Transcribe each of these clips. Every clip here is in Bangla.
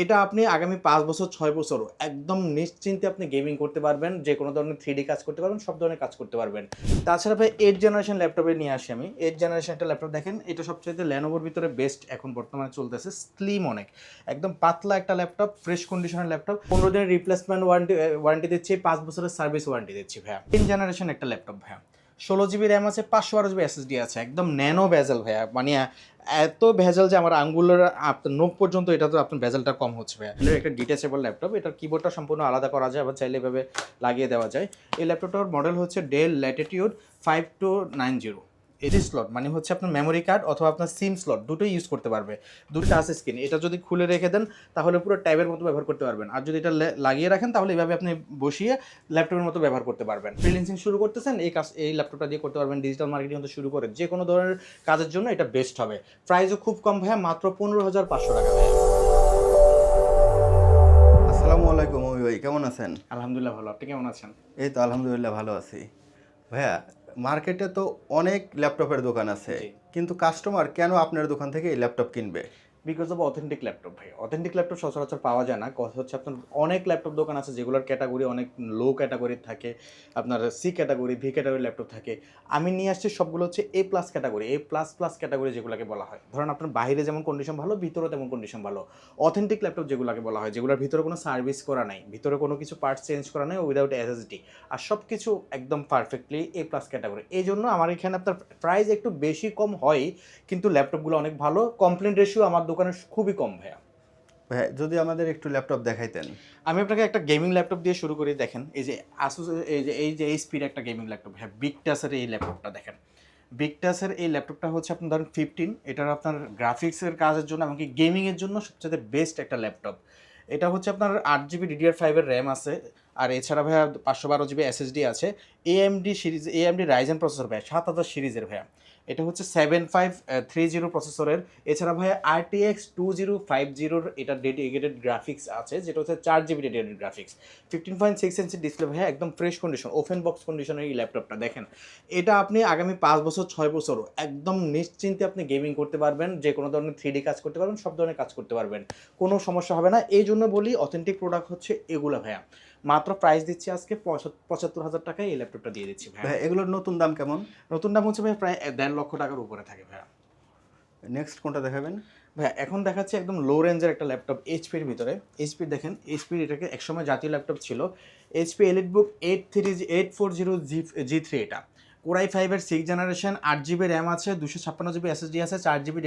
এটা আপনি আগামী পাঁচ বছর, ছয় বছর একদম নিশ্চিন্তে আপনি গেমিং করতে পারবেন, যে কোনো ধরনের থ্রি কাজ করতে পারবেন, সব ধরনের কাজ করতে পারবেন। তাছাড়া ভাই এইট জেনারেশন ল্যাপটপে নিয়ে আসি আমি। এইট জেনারেশন একটা ল্যাপটপ দেখেন, এটা সবচেয়ে ল্যানোভোর ভিতরে বেস্ট এখন বর্তমানে চলতেছে স্লিম অনেক একদম পাতলা একটা ল্যাপটপ ফ্রেশ কন্ডিশনের ল্যাপটপ পনেরো দিনের রিপ্লেসমেন্ট ওয়ারেন্টি ওয়ারেন্টি দিচ্ছি, পাঁচ বছরের সার্ভিস ওয়ারেন্টি দিচ্ছি ভাইয়া। তিন জেনারেশন একটা ল্যাপটপ ভাইয়া। ষোলো জিবি র্যাম আছে, পাঁচশো বারো জিবি এসএসডি আছে। একদম ন্যানো ভেজাল ভাইয়া। মানে এত ভেজাল যে আমার আঙ্গুলের আপনার নোখ পর্যন্ত এটা তো আপনার ভেজালটা কম হচ্ছে ভাইয়া। একটা ডিটেচেবল ল্যাপটপ এটার কিবোর্ডটা সম্পূর্ণ আলাদা করা যায়, আবার চাইলে এভাবে লাগিয়ে দেওয়া যায়। এই ল্যাপটপটার মডেল হচ্ছে Dell Latitude five two nine zero AG slot মানে হচ্ছে আপনার মেমোরি কার্ড অথবা আপনার সিম স্লট দুটোই ইউজ করতে পারবে। দুটো টাচ স্ক্রিন এটা যদি খুলে রেখে দেন তাহলে পুরো ট্যাবের মতো ব্যবহার করতে পারবেন। আর যদি এটা লাগিয়ে রাখেন তাহলে এইভাবে আপনি বসিয়ে ল্যাপটপের মতো ব্যবহার করতে পারবেন। ফ্রিল্যান্সিং শুরু করতেছেন এই কাজ এই ল্যাপটপটা দিয়ে করতে পারবেন ডিজিটাল মার্কেটিং থেকে শুরু করে যে কোনো ধরনের কাজের জন্য এটা বেস্ট হবে। প্রাইসও খুব কম ভাইয়া মাত্র পনেরো হাজার পাঁচশো টাকা আসসালামু আলাইকুম ভাই কেমন আছেন? আলহামদুলিল্লাহ ভালো আপনি কেমন আছেন? এই তো আলহামদুলিল্লাহ ভালো আছি। ভাইয়া মার্কেটে তো অনেক ল্যাপটপের দোকান আছে। কিন্তু কাস্টমার কেন আপনার দোকান থেকে এই ল্যাপটপ কিনবে? বিকজ অফ অথেন্টিক ল্যাপটপ ভাই। অথেন্টিক ল্যাপটপ সচরাচর পাওয়া যায় না। কথা হচ্ছে আপনার অনেক ল্যাপটপ দোকান আছে যেগুলোর ক্যাটাগরি অনেক লো ক্যাটাগরির থাকে। আপনার C category B category laptop থাকে। আমি নিয়ে আসছি সবগুলো হচ্ছে A plus category A plus plus category যেগুলোকে বলা হয়। ধরেন আপনার বাইরে যেমন কন্ডিশন ভালো ভিতরে তেমন কন্ডিশন ভালো। অথেন্টিক ল্যাপটপ যেগুলোকে বলা হয়, যেগুলোর ভিতরে কোনো সার্ভিস করা নাই, ভিতরে কোনো কিছু পার্টস চেঞ্জ করা নাই উইদাউট এসএসডি আর সব কিছু একদম পারফেক্টলি এ প্লাস ক্যাটাগরি এই জন্য আমার এখানে আপনার প্রাইস একটু বেশি কম হয়, কিন্তু ল্যাপটপগুলো অনেক ভালো। কমপ্লেন রেশিও আমার দোকানে খুবই কম ভাইয়া। ভাইয়া যদি আমাদের একটু ল্যাপটপ দেখাইতেন। আমি আপনাকে একটা গেমিং ল্যাপটপ দিয়ে শুরু করি দেখেন। এই যে আসুস এই যে এই যে এইচপির একটা গেমিং ল্যাপটপ হ্যাঁ বিগটাসের এই ল্যাপটপটা দেখেন। বিগটাসের এই ল্যাপটপটা হচ্ছে আপনার ধরেন ফিফটিন এটার আপনার গ্রাফিক্সের কাজের জন্য এমনকি গেমিংয়ের জন্য সবচেয়ে বেস্ট একটা ল্যাপটপ। এটা হচ্ছে আপনার আট জিবি ডিডিআর ফাইভের র্যাম আছে। আর এছাড়া ভাইয়া পাঁচশো বারো জিবি এসএসডি আছে। AMD series AMD Ryzen processor ভাইয়া সাত হাজার সিরিজের ভাইয়া। এটা হচ্ছে সেভেন ফাইভ থ্রি জিরো প্রসেসরের এছাড়া ভাইয়া আরটিএক্স টু জিরো ফাইভ জিরোর এটা ডেডিকেটেড গ্রাফিক্স আছে, যেটা হচ্ছে চার GB dedicated graphics fifteen point six inch display ভাইয়া, একদম ফ্রেশ কন্ডিশন ওপেন বক্স কন্ডিশনের এই ল্যাপটপটা দেখেন। এটা আপনি আগামী পাঁচ বছর, ছয় বছর একদম নিশ্চিন্তে আপনি গেমিং করতে পারবেন, যে কোনো ধরনের থ্রি কাজ করতে পারবেন, সব ধরনের কাজ করতে পারবেন। কোনো সমস্যা হবে না। এই জন্য বলি অথেন্টিক প্রোডাক্ট হচ্ছে এগুলো ভাইয়া। মাত্র প্রাইস দিচ্ছি আজকে পঁচাত্তর- পঁচাত্তর হাজার টাকায় এই ল্যাপটপটা দিয়ে দিচ্ছি ভাইয়া। এগুলোর নতুন দাম কেমন? নতুন দাম হচ্ছে ভাই প্রায় দেড় লক্ষ টাকার উপরে থাকে ভাইয়া। নেক্সট কোনটা দেখাবেন? ভাই এখন দেখাচ্ছি একদম লো রেঞ্জের একটা ল্যাপটপ এইচপির ভিতরে। এইচপির দেখেন এইচপির এটাকে একসময় জাতীয় ল্যাপটপ ছিল। HP EliteBook eight three eight four zero G G three এটা। কোরাই ফাইভের সিক্স জেনারেশন আট জিবি র্যাম আছে দুশো ছাপ্পান্ন জিবি এসএসডি আছে চার জিবি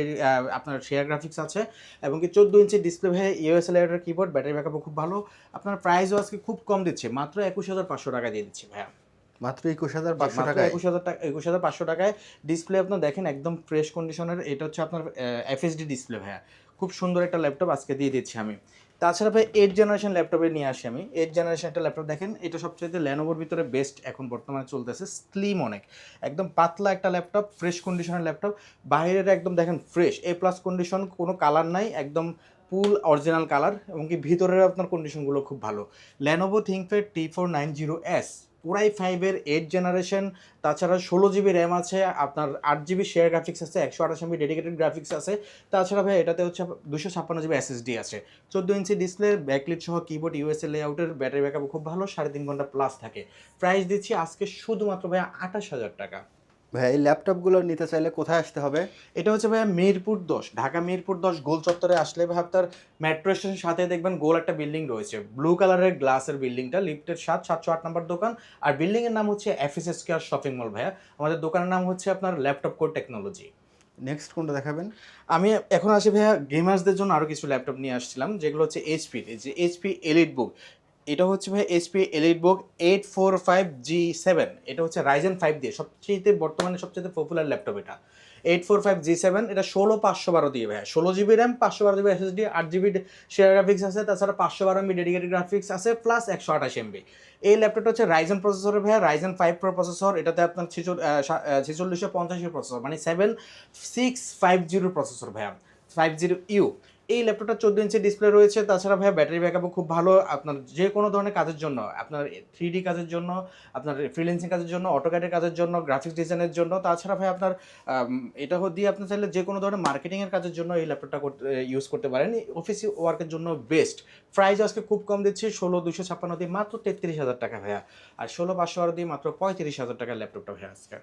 আপনার শেয়ার গ্রাফিক্স আছে এবং কি চোদ্দ ইঞ্চি ডিসপ্লে ভাই ইউএসএল এর কিবোর্ড ব্যাটারি ব্যাকআপও খুব ভালো। আপনার প্রাইসও আজকে খুব কম দিচ্ছে মাত্র একুশ হাজার পাঁচশো টাকা দিয়ে দিচ্ছে ভাইয়া। মাত্র একুশ হাজার পাঁচশো টাকা একুশ হাজার টাকা একুশ হাজার পাঁচশো টাকায় ডিসপ্লে আপনার দেখেন একদম ফ্রেশ কন্ডিশনের এটা হচ্ছে আপনার এফএসডি ডিসপ্লে ভাইয়া। খুব সুন্দর একটা ল্যাপটপ আজকে দিয়ে দিচ্ছি আমি। তাছাড়া ভাই এইট জেনারেশন ল্যাপটপে নিয়ে আসি আমি। এইট জেনারেশন একটা ল্যাপটপ দেখেন, এটা সবচেয়ে ল্যানোভোর ভিতরে বেস্ট এখন বর্তমানে চলতেছে স্লিম অনেক একদম পাতলা একটা ল্যাপটপ ফ্রেশ কন্ডিশনের ল্যাপটপ বাইরের একদম দেখেন ফ্রেশ এ প্লাস কন্ডিশন কোনো কালার নাই, একদম ফুল অরিজিনাল কালার এবং কি ভিতরের আপনার কন্ডিশনগুলো খুব ভালো। Lenovo ThinkPad T four nine zero S পুরাই ফাইভের এইট জেনারেশন তাছাড়া ষোলো জিবি র্যাম আছে, আপনার আট জিবি শেয়ার গ্রাফিক্স আছে, একশো আঠাশ এমবি ডেডিকেটেড গ্রাফিক্স আছে, তাছাড়া ভাই এটাতে হচ্ছে দুশো ছাপ্পান্ন জিবি এসএসডি আছে। চোদ্দ ইঞ্চি ডিসপ্লে ব্যাকলিট সহ কিবোর্ড ইউএসএ লেআউটের ব্যাটারি ব্যাকআপ খুব ভালো, সাড়ে তিন ঘণ্টা প্লাস থাকে। প্রাইস দিচ্ছি আজকে শুধুমাত্র ভাই আঠাশ হাজার টাকা। ভাইয়া এই ল্যাপটপগুলো নিতে চাইলে কোথায় আসতে হবে? এটা হচ্ছে ভাইয়া মিরপুর দশ ঢাকা মিরপুর দশ গোল চত্বরে আসলে ভাই আপনার মেট্রো স্টেশনের সাথে দেখবেন গোল একটা বিল্ডিং রয়েছে। ব্লু কালারের গ্লাসের বিল্ডিংটা লিফটের সাত সাতশো আট নম্বর দোকান। আর বিল্ডিংয়ের নাম হচ্ছে এফএস স্কোয়ার শপিং মল ভাইয়া। আমাদের দোকানের নাম হচ্ছে আপনার ল্যাপটপ কোর টেকনোলজি নেক্সট কোনটা দেখাবেন? আমি এখন আসি ভাইয়া গেমার্সদের জন্য আরও কিছু ল্যাপটপ নিয়ে আসছিলাম যেগুলো হচ্ছে এইচপি যে এইচপি এলিট বুক এটা হচ্ছে ভাই HP EliteBook eight four five G seven এটা হচ্ছে রাইজেন ফাইভ দিয়ে সবচেয়ে বর্তমানে সবচেয়ে পপুলার ল্যাপটপ এটা। Eight four five G seven এটা ষোলো পাঁচশো বারো দিয়ে ভাই ষোলো জিবি র্যাম পাঁচশো বারো জিবি এসএসডি আট জিবি শেয়ার গ্রাফিক্স আছে, তাছাড়া পাঁচশো বারো এমবি ডেডিকেটেড গ্রাফিক্স আছে প্লাস একশো আঠাশ এমবি এই ল্যাপটপটা হচ্ছে রাইজেন প্রসেসরের ভাইয়া রাইজেন ফাইভ প্রো প্রসেসর এটাতে আপনার ছেচল্লিশশো পঞ্চাশের প্রসেসর মানে সেভেন সিক্স ফাইভ জিরোর প্রসেসর ভাইয়া ফাইভ জিরো ইউ এই ল্যাপটপটা চোদ্দ ইঞ্চি ডিসপ্লে রয়েছে। তাছাড়া ভাইয়া ব্যাটারি ব্যাকআপও খুব ভালো। আপনার যে কোনো ধরনের কাজের জন্য, আপনার থ্রি ডি কাজের জন্য, আপনার ফ্রিলেন্সিং কাজের জন্য অটোক্যাটের কাজের জন্য গ্রাফিক্স ডিজাইনের জন্য, তাছাড়া ভাই আপনার এটা দিয়ে আপনি চাইলে যে কোনো ধরনের মার্কেটিংয়ের কাজের জন্য এই ল্যাপটপটা ইউজ করতে পারেন। অফিস ওয়ার্কের জন্য বেস্ট প্রাইস আজকে খুব কম দিচ্ছি, ষোলো দুশো ছাপ্পান্ন দিয়ে মাত্র তেত্রিশ হাজার টাকা ভাইয়া। আর ষোলো পাঁচশো বারো দিয়ে মাত্র পঁয়ত্রিশ হাজার টাকার ল্যাপটপটা ভাইয়া আজকে।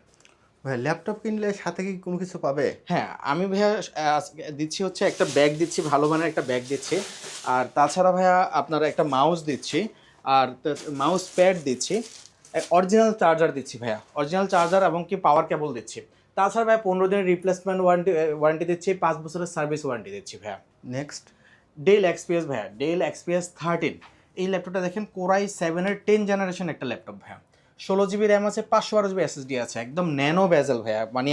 ভাই ল্যাপটপ কিনলে সাথে কি কোনো কিছু পাবে? হ্যাঁ আমি ভাইয়া আজকে দিচ্ছি হচ্ছে একটা ব্যাগ দিচ্ছি ভালো মানের একটা ব্যাগ দিচ্ছি। আর তাছাড়া ভাইয়া আপনার একটা মাউস দিচ্ছি আর মাউস প্যাড দিচ্ছি। অরিজিনাল চার্জার দিচ্ছি ভাইয়া। অরিজিনাল চার্জার এবং কি পাওয়ার কেবল দিচ্ছি। তাছাড়া ভাইয়া পনেরো দিনের রিপ্লেসমেন্ট ওয়ারেন্টি ওয়ারেন্টি দিচ্ছি পাঁচ বছরের সার্ভিস ওয়ারেন্টি দিচ্ছি ভাইয়া। নেক্সট ডেল এক্সপিএস ভাইয়া ডেল এক্সপিএস থার্টিন এই ল্যাপটপটা দেখেন কোরাই সেভেনের টেন জেনারেশন একটা ল্যাপটপ ভাইয়া। ষোলো জিবি র্যাম আছে, পাঁচশো বারো জিবি এসএসডি আছে। একদম ন্যানো ভেজেল ভাইয়া। মানে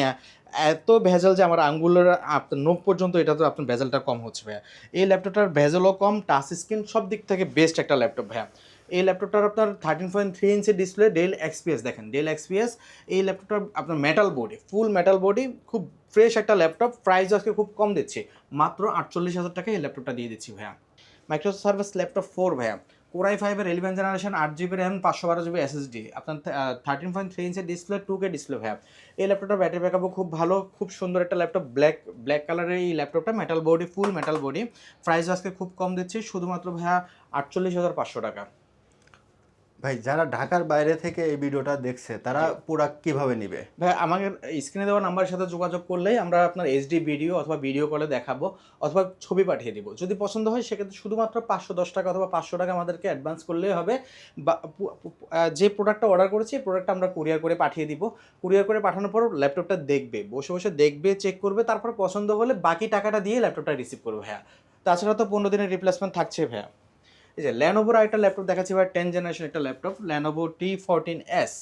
এত ভেজাল যে আমার আঙ্গুলের আপনার নোখ পর্যন্ত এটা তো আপনার ভেজেলটা কম হচ্ছে ভাইয়া। এই ল্যাপটপটার ভেজেলও কম টাচ স্ক্রিন সব দিক থেকে বেস্ট একটা ল্যাপটপ ভাইয়া। এই ল্যাপটপটার আপনার thirteen point three inch display Dell XPS দেখেন ডেল এক্সপিএস এই ল্যাপটপটার আপনার metal body full metal body খুব ফ্রেশ একটা ল্যাপটপ। প্রাইস আজকে খুব কম দিচ্ছি। মাত্র আটচল্লিশ হাজার টাকায় এই ল্যাপটপটা দিয়ে দিচ্ছি ভাইয়া। মাইক্রোসফট সার্ভিস ল্যাপটপ ফোর ভাইয়া। কোরাই ফাইভের ইলেভেন জেনারেশন আট জিবি র্যাম পাঁচশো বারো জিবি এসএসডি আপনার থার্টিন পয়েন্ট থ্রি ইঞ্চের ডিসপ্লে টু কে ডিসপ্লে ভ্যাপ এই ল্যাপটপটার ব্যাটারি ব্যাকআপও খুব ভালো, খুব সুন্দর একটা ল্যাপটপ ব্ল্যাক ব্ল্যাক কালারের এই ল্যাপটপটা metal body full metal body price আজকে খুব কম দিচ্ছি, শুধুমাত্র ভাইয়া আটচল্লিশ হাজার পাঁচশো টাকা। ভাই যারা ঢাকার বাইরে থেকে এই ভিডিওটা দেখছে তারা প্রোডাক্ট কীভাবে নিবে? ভাই আমাকে স্ক্রিনে দেওয়া নাম্বারের সাথে যোগাযোগ করলেই আমরা আপনার এইচডি ভিডিও অথবা ভিডিও কলে দেখাবো অথবা ছবি পাঠিয়ে দিব। যদি পছন্দ হয় সেক্ষেত্রে শুধুমাত্র পাঁচশো দশ টাকা অথবা পাঁচশো টাকা আমাদেরকে অ্যাডভান্স করলেই হবে। বা যে প্রোডাক্টটা অর্ডার করেছি এই প্রোডাক্টটা আমরা কুরিয়ার করে পাঠিয়ে দিব। কুরিয়ার করে পাঠানোর পর ল্যাপটপটা দেখবে বসে বসে দেখবে চেক করবে তারপর পছন্দ হলে বাকি টাকাটা দিয়ে ল্যাপটপটা রিসিভ করবে ভাইয়া। তাছাড়া তো পনেরো দিনের রিপ্লেসমেন্ট থাকছে ভাইয়া। এই যে ল্যানোভোর একটা ল্যাপটপ দেখাচ্ছি ভাই টেন জেনারেশন একটা laptop Lenovo T fourteen S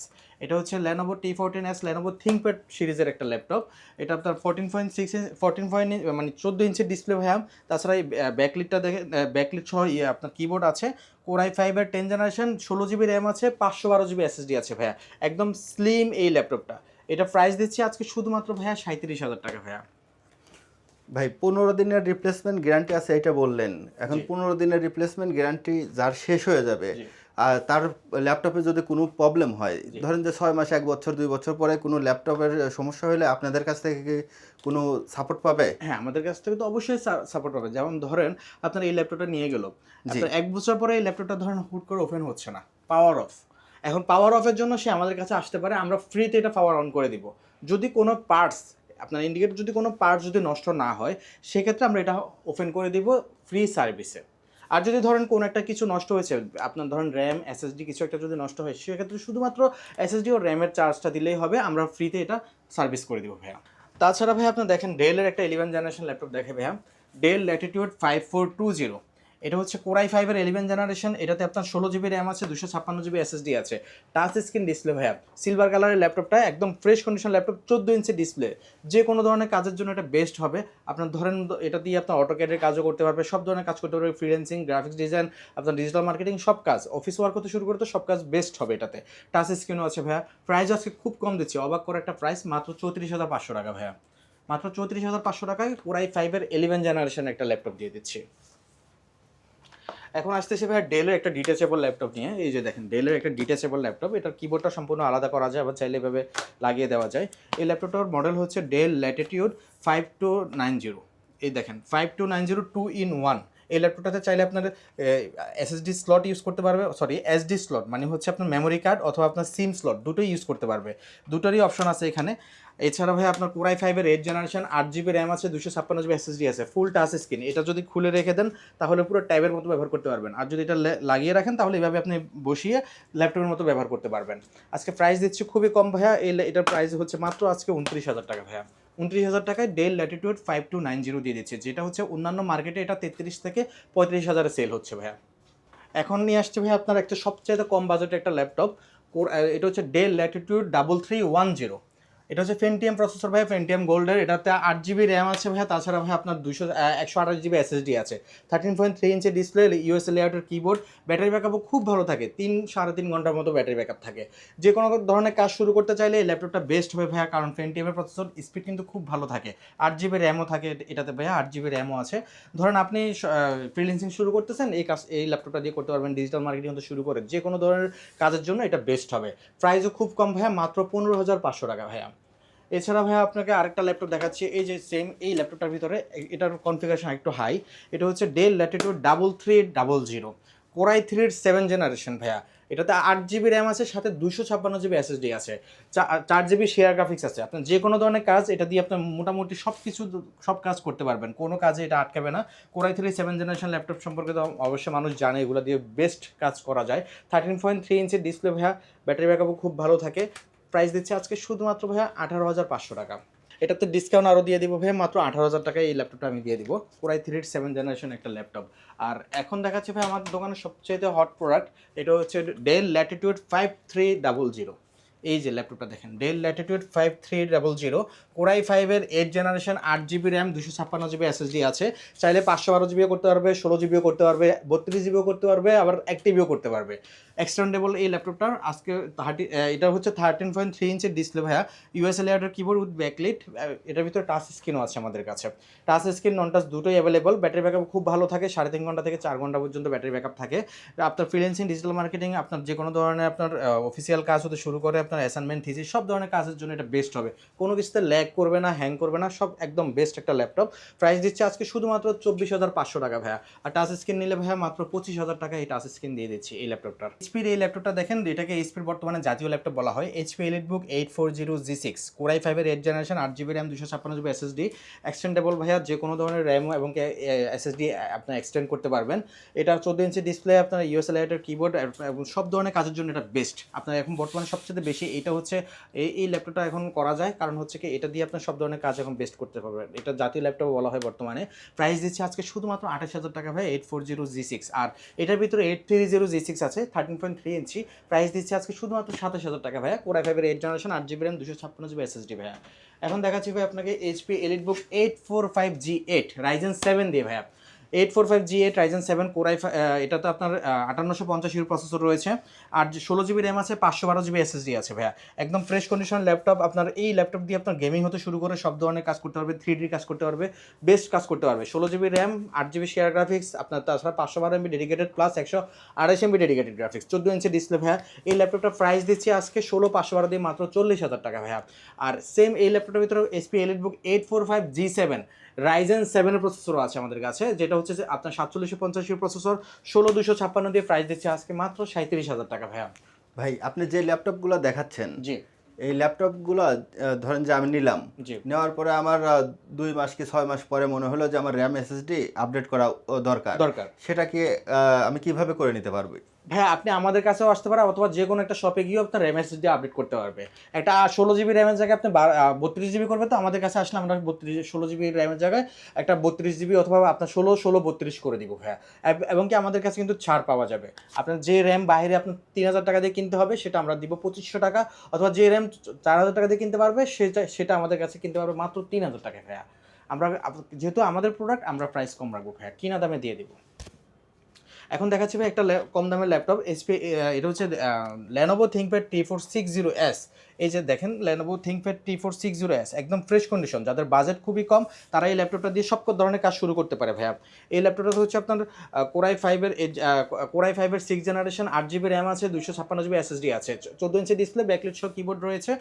এটা হচ্ছে Lenovo T fourteen S Lenovo ThinkPad সিরিজের একটা ল্যাপটপ এটা আপনার fourteen point six fourteen point মানে চোদ্দ ইঞ্চের ডিসপ্লে ভাইয়া। তাছাড়া এই ব্যাকলিটটা দেখে ব্যাকলিট সহ ইয়ে আপনার কিবোর্ড আছে। কোরাই ফাইভের টেন জেনারেশন ষোলো জিবি র্যাম আছে, পাঁচশো বারো জিবি এসএসডি আছে ভাইয়া। একদম স্লিম এই ল্যাপটপটা এটা প্রাইস দিচ্ছি আজকে শুধুমাত্র ভাইয়া সাঁত্রিশ হাজার টাকা ভাইয়া। ভাই পনেরো দিনের রিপ্লেসমেন্ট গ্যারান্টি আছে এটা বললেন। এখন পনেরো দিনের রিপ্লেসমেন্ট গ্যারান্টি যার শেষ হয়ে যাবে আর তার ল্যাপটপে যদি কোনো প্রবলেম হয় ধরেন যে ছয় মাস এক বছর দুই বছর পরে কোনো ল্যাপটপের সমস্যা হলে আপনাদের কাছ থেকে কি কোনো সাপোর্ট পাবে? হ্যাঁ আমাদের কাছ থেকে তো অবশ্যই সাপোর্ট পাবে। যেমন ধরেন আপনার এই ল্যাপটপটা নিয়ে গেল। এক বছর পরে এই ল্যাপটপটা ধরেন হুট করে ওপেন হচ্ছে না পাওয়ার অফ এখন পাওয়ার অফের জন্য সে আমাদের কাছে আসতে পারে আমরা ফ্রিতে এটা পাওয়ার অন করে দিব। যদি কোনো পার্টস আপনার ইন্ডিকেটর যদি কোনো পার্টস যদি নষ্ট না হয়, সেক্ষেত্রে আমরা এটা ওপেন করে দিব ফ্রি সার্ভিসে আর যদি ধরেন কোনো একটা কিছু নষ্ট হয়েছে, আপনার ধরেন র্যাম এসএসডি কিছু একটা যদি নষ্ট হয়, সেক্ষেত্রে শুধুমাত্র এসএসডি ও র্যামের চার্জটা দিলেই হবে, আমরা ফ্রিতে এটা সার্ভিস করে দিব ভাইয়া। তাছাড়া ভাই আপনি দেখেন ডেলের একটা ইলেভেন জেনারেশন ল্যাপটপ দেখে ভাইয়া। Dell Latitude five four two zero এটা হচ্ছে কোরাই ফাইভের ইলেভেন জেনারেশন এটাতে আপনার ষোলো জিবি র্যাম আছে দুশো ছাপ্পান্ন জিবি এসএসডি আছে। টাচ স্ক্রিন ডিসপ্লে ভাইয়া সিলভার কালারের ল্যাপটপটা একদম ফ্রেশ কন্ডিশন ল্যাপটপ চোদ্দ ইঞ্চি ডিসপ্লে যে কোনো ধরনের কাজের জন্য এটা বেস্ট হবে। আপনার ধরেন এটা দিয়ে আপনার অটোক্যাডের কাজও করতে পারবে, সব ধরনের কাজ করতে পারবে ফ্রিল্যান্সিং গ্রাফিক্স ডিজাইন আপনার ডিজিটাল মার্কেটিং সব কাজ। অফিস ওয়ার্ক করতে শুরু করতে সব কাজ বেস্ট হবে এটাতে। টাচ স্ক্রিনও আছে ভাইয়া। প্রাইস আজকে খুব কম দিচ্ছে, অবাক করে একটা প্রাইস মাত্র চৌত্রিশ হাজার পাঁচশো টাকা ভাইয়া। মাত্র চৌত্রিশ হাজার পাঁচশো টাকায় কোরাই ফাইভের ইলেভেন জেনারেশন একটা ল্যাপটপ দিয়ে দিচ্ছি। এখন আসতেছি ভাই ডেলের একটা ডিটেচেবল ল্যাপটপ নিয়ে। এই যে দেখেন ডেলের একটা ডিটেচেবল ল্যাপটপ এটার কিবোর্ডটা সম্পূর্ণ আলাদা করা যায় আবার চাইলে এভাবে লাগিয়ে দেওয়া যায়। এই ল্যাপটপটার মডেল হচ্ছে Dell Latitude five two nine zero এই দেখেন five two nine zero two in one এই ল্যাপটপটাতে চাইলে আপনার এসএসডি স্লট ইউজ করতে পারবে সরি এসডি স্লট মানে হচ্ছে আপনার মেমোরি কার্ড অথবা আপনার সিম স্লট দুটোই ইউজ করতে পারবে। দুটোরই অপশন আছে এখানে। এছাড়া ভাই আপনার কোরাই ফাইভের এইট জেনারেশন আট জিবি র্যাম আছে দুশো ছাপ্পান্ন জিবি এসএসডি আছে ফুল টাচ স্ক্রিন এটা যদি খুলে রেখে দেন, তাহলে পুরো ট্যাবের মতো ব্যবহার করতে পারবেন। আর যদি এটা লাগিয়ে রাখেন, তাহলে এভাবে আপনি বসিয়ে ল্যাপটপের মতো ব্যবহার করতে পারবেন। আজকে প্রাইস দিচ্ছি খুবই কম ভাইয়া এটার প্রাইস হচ্ছে মাত্র আজকে উনত্রিশ হাজার টাকা ভাইয়া। উনত্রিশ হাজার টাকায় Dell Latitude five two nine zero দিয়ে দিচ্ছে, যেটা হচ্ছে অন্যান্য মার্কেটে এটা তেত্রিশ থেকে পঁয়ত্রিশ হাজারে সেল হচ্ছে ভাইয়া। এখন নিয়ে আসছে ভাইয়া আপনার একটা সবচেয়ে কম বাজেটের একটা ল্যাপটপ এটা হচ্ছে Dell Latitude double three one zero এটা হচ্ছে ফেন্টিএম প্রসেসর ভাই ফেন্টিএম গোল্ডের এটাতে আট জিবি র্যাম আছে ভাইয়া, তাছাড়া ভাই আপনার দুশো একশো আঠাশ জিবি এসএসডি আছে। Thirteen point three inch display USA লেআউটের keyboard battery ব্যাকআপও খুব ভালো থাকে, তিন, সাড়ে তিন ঘণ্টার মতো ব্যাটারি ব্যাকআপ থাকে। যে কোনো ধরনের কাজ শুরু করতে চাইলে এই ল্যাপটপটা বেস্ট হবে ভাইয়া, কারণ ফেন্টিএমের প্রসেসর স্পিড কিন্তু খুব ভালো থাকে। আট জিবি র্যামও থাকে এটাতে ভাইয়া, আট জিবি র্যামও আছে। ধরেন আপনি ফ্রিল্যান্সিং শুরু করতেছেন, এই কাজ, এই ল্যাপটপটা দিয়ে করতে পারবেন ডিজিটাল মার্কেটিং হতে শুরু করে। যে কোনো ধরনের কাজের জন্য এটা বেস্ট হবে। প্রাইসও খুব কম ভাইয়া, মাত্র পনেরো হাজার পাঁচশো টাকা ভাইয়া। এছাড়া ভাইয়া আপনাকে আরেকটা ল্যাপটপ দেখাচ্ছি। এই যে সেম এই ল্যাপটপটার ভিতরে, এটার কনফিগারেশন একটু হাই এটা হচ্ছে Dell Latitude double three double zero core i থ্রির সেভেন জেনারেশন ভাইয়া। এটাতে আট জিবি র্যাম আছে, সাথে দুশো ছাপ্পান্ন জিবি এসএসডি আছে। চার জিবি শেয়ার গ্রাফিক্স আছে। আপনার যে কোনো ধরনের কাজ, এটা দিয়ে আপনার মোটামুটি সব কিছু সব কাজ করতে পারবেন। কোনো কাজে এটা আটকাবে না। Core i three seven generation laptop সম্পর্কে তো অবশ্যই মানুষ জানে, এগুলো দিয়ে বেস্ট কাজ করা যায়। Thirteen point three inch display ভাইয়া। ব্যাটারি ব্যাকআপও খুব ভালো থাকে। প্রাইস দিচ্ছে আজকে শুধুমাত্র ভাইয়া আঠারো হাজার পাঁচশো টাকা। এটাতে ডিসকাউন্ট আরও দিয়ে দিব ভাইয়া, মাত্র আঠারো হাজার টাকায় এই ল্যাপটপটা আমি দিয়ে দিব। Core i three seven generation একটা ল্যাপটপ আর এখন দেখাচ্ছে ভাই আমার দোকানের সবচেয়ে হট প্রোডাক্ট এটা হচ্ছে Dell Latitude five three double zero এই যে ল্যাপটপটা দেখেন Dell Latitude five three double zero core i ফাইভের এইট জেনারেশন আট জিবি র্যাম দুশো ছাপ্পান্ন জিবি এসএসডি আছে। চাইলে পাঁচশো বারো জিবিও করতে পারবে, ষোলো জিবিও করতে পারবে, বত্রিশ জিবিও করতে পারবে, আবার এক টিবিও করতে পারবে। এক্সটেন্ডেবল এই ল্যাপটপটার আজকে থার্টি এটা হচ্ছে থার্টিন পয়েন্ট থ্রি ইঞ্চের ডিসপ্লে ভাইয়া। ইউএস লেয়ারের কিবোর্ড উইথ ব্যাকলিট এটার ভিতরে টাচ স্ক্রিনও আছে আমাদের কাছে। টাচ স্ক্রিন নন টাচ দুটোই অ্যাভেলেবল ব্যাটারি ব্যাকআপ খুব ভালো থাকে, সাড়ে তিন ঘণ্টা থেকে চার ঘণ্টা পর্যন্ত ব্যাটারি ব্যাকআপ থাকে। আপনার ফ্রিল্যান্সিং ডিজিটাল মার্কেটিং আপনার যে কোনো ধরনের আপনার অফিসিয়াল কাজ হতে শুরু করে আপনার অ্যাসাইনমেন্ট থিসিস সব ধরনের কাজের জন্য এটা বেস্ট হবে। কোনো কিছুতে ল্যাগ করবে না হ্যাং করবে না, সব একদম বেস্ট একটা ল্যাপটপ প্রাইস দিচ্ছে আজকে শুধুমাত্র চব্বিশ হাজার পাঁচশো টাকা ভাইয়া। আর টাচ স্ক্রিন নিলে ভাইয়া মাত্র পঁচিশ হাজার টাকা এই টাচ স্ক্রিন দিয়ে দিচ্ছি এই ল্যাপটপটার এইচপির এই ল্যাপটপটা দেখেন, এটাকে এইচপির বর্তমানে জাতীয় ল্যাপটপ বলা হয়। HP EliteBook eight four zero G six core i ফাইভের এইট জেনারেশন আট জিবি র্যাম দুশো ছাপ্পান্ন জিবি এসএসডি এক্সটেন্ডেবল ভাইয়া যে কোনো ধরনের র্যাম এবং এসএসডি আপনার এক্সটেন্ড করতে পারবেন। এটা চোদ্দ ইঞ্চি ডিসপ্লে আপনার ইউএসএল লাইটের কিবোর্ড সব ধরনের কাজের জন্য এটা বেস্ট আপনার এখন বর্তমানে সবচেয়ে বেশি এটা হচ্ছে এই এই ল্যাপটপটা এখন করা যায়। কারণ হচ্ছে কি, এটা দিয়ে আপনার সব ধরনের কাজ এখন বেস্ট করতে পারবেন। এটা জাতীয় ল্যাপটপ বলা হয় বর্তমানে। প্রাইস দিচ্ছে আজকে শুধুমাত্র আঠাশ হাজার টাকা ভাই eight four zero G six আর এটার ভিতরে eight three zero G six আছে thirteen point three inch price দিচ্ছে আজকে শুধুমাত্র সাতাশ হাজার টাকা ভাইয়া কোরাই ফাইভের এইট জেনারেশন আট জিবি র্যাম দুশো ছাপ্পান্ন জিবি এসএসডি ভাইয়া। এখন দেখাচ্ছি ভাই আপনাকে HP EliteBook eight four five G eight Ryzen seven দিয়ে ভাইয়া। Eight four five G eight Ryzen seven core i এটাতে আপনার আটান্নশো পঞ্চাশির প্রসেসর রয়েছে। আর ষোলো জিবি র্যাম আছে, পাঁচশো বারো জিবি এসএসডি আছে ভাইয়া। একদম ফ্রেশ কন্ডিশন ল্যাপটপ আপনার এই ল্যাপটপ দিয়ে আপনার গেমিং হতে শুরু করে সব ধরনের কাজ করতে পারবে থ্রি ডি কাজ করতে পারবে বেস্ট কাজ করতে পারবে। ষোলো জিবি র্যাম আট জিবি শেয়ার গ্রাফিক্স আপনার তাছাড়া পাঁচশো বারো এমবি ডেডিকেটেড প্লাস একশো আড়াইশ এমবি ডেডিকেটেড গ্রাফিক্স চোদ্দ ইঞ্চি ডিসপ্লে ভাইয়া। এই ল্যাপটপটা প্রাইস দিচ্ছি আজকে ষোলো, পাঁচশো বারো দিয়ে মাত্র চল্লিশ হাজার টাকা ভাইয়া। আর সেম এই ল্যাপটপের ভিতরে HP EliteBook eight four five G seven Ryzen সেভেনের প্রসেসরও আছে আমাদের কাছে যেটা হচ্ছে যে আপনার সাতচল্লিশশো পঞ্চাশের প্রসেসর ষোলো দুশো ছাপ্পান্ন দিয়ে প্রাইস দিচ্ছে আজকে মাত্র সাঁত্রিশ হাজার টাকা ভাইয়া। ভাই আপনি যে ল্যাপটপগুলো দেখাচ্ছেন জি। এই ল্যাপটপগুলো ধরেন যে আমি নিলাম নেওয়ার পরে আমার দুই মাস কি ছয় মাস পরে মনে হলো যে আমার র্যাম এসএসডি আপডেট করা দরকার। দরকার। সেটা কি আমি কীভাবে করে নিতে পারব? ভাইয়া, আপনি আমাদের কাছেও আসতে পারেন অথবা যে কোনো একটা শপে গিয়েও আপনার র্যাম এসএসডি আপডেট করতে পারবে। একটা ষোলো জিবি র্যামের জায়গায় আপনি বত্রিশ জিবি করবে তো? আমাদের কাছে আসলে আমরা বত্রিশ ষোলো জিবি র্যামের জায়গায় একটা বত্রিশ জিবি অথবা আপনার ষোলো ষোলো, বত্রিশ করে দিব ভাইয়া। এবং কি আমাদের কাছে কিন্তু ছাড় পাওয়া যাবে। আপনার যে র্যাম বাইরে আপনার তিন হাজার টাকা দিয়ে কিনতে হবে, সেটা আমরা দিব পঁচিশশো টাকা। অথবা যে র্যাম চার হাজার টাকা দিয়ে কিনতে পারবে, সেটা সেটা আমাদের কাছে কিনতে পারবে মাত্র তিন হাজার টাকা ভাইয়া। আমরা যেহেতু আমাদের প্রোডাক্ট আমরা প্রাইস কম রাখব ভাইয়া। কিনা দামে দিয়ে দিব। এখন দেখাচ্ছি ভাই একটা কম দামের ল্যাপটপ এসপি এটা হচ্ছে Lenovo ThinkPad T four six zero S এই যে দেখেন Lenovo ThinkPad T four six zero S একদম ফ্রেশ কন্ডিশন যাদের বাজেট খুবই কম, তারা এই ল্যাপটপটা দিয়ে সব ধরনের কাজ শুরু করতে পারে ভাইয়া। এই ল্যাপটপটা হচ্ছে আপনার কোরাই ফাইভের কোরাই ফাইভের সিক্স জেনারেশন আট জিবি র্যাম আছে দুশো ছাপ্পান্ন জিবি এসএসডি আছে। চোদ্দ ইঞ্চি ডিসপ্লে ব্যাকলিট সহ কিবোর্ড রয়েছে।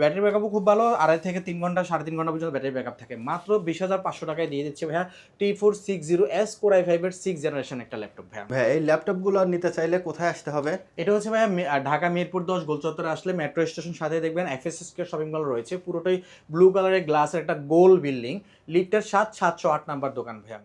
ব্যাটারি ব্যাকআপও খুব ভালো, আড়াই থেকে তিন ঘণ্টা, সাড়ে তিন ঘণ্টা পর্যন্ত ব্যাটারি ব্যাকআপ থাকে। মাত্র বিশ হাজার পাঁচশো টাকায় দিয়ে দিচ্ছে ভাইয়া T four six zero S core i ফাইভের সিক্স জেনারেশন একটা ল্যাপটপ ভাইয়া। ভাই, এই ল্যাপটপগুলো নিতে চাইলে কোথায় আসতে হবে? এটা হচ্ছে ভাইয়া ঢাকা মিরপুর দশ গোলচত্বরে আসলে মেট্রো স্টেশন সাথে দেখবেন এফএসএস কে শপিং মল রয়েছে। পুরোটাই ব্লু কালারের গ্লাসের একটা গোল বিল্ডিং লিফটের সাত, সাতশো আট নাম্বার দোকান ভাইয়া।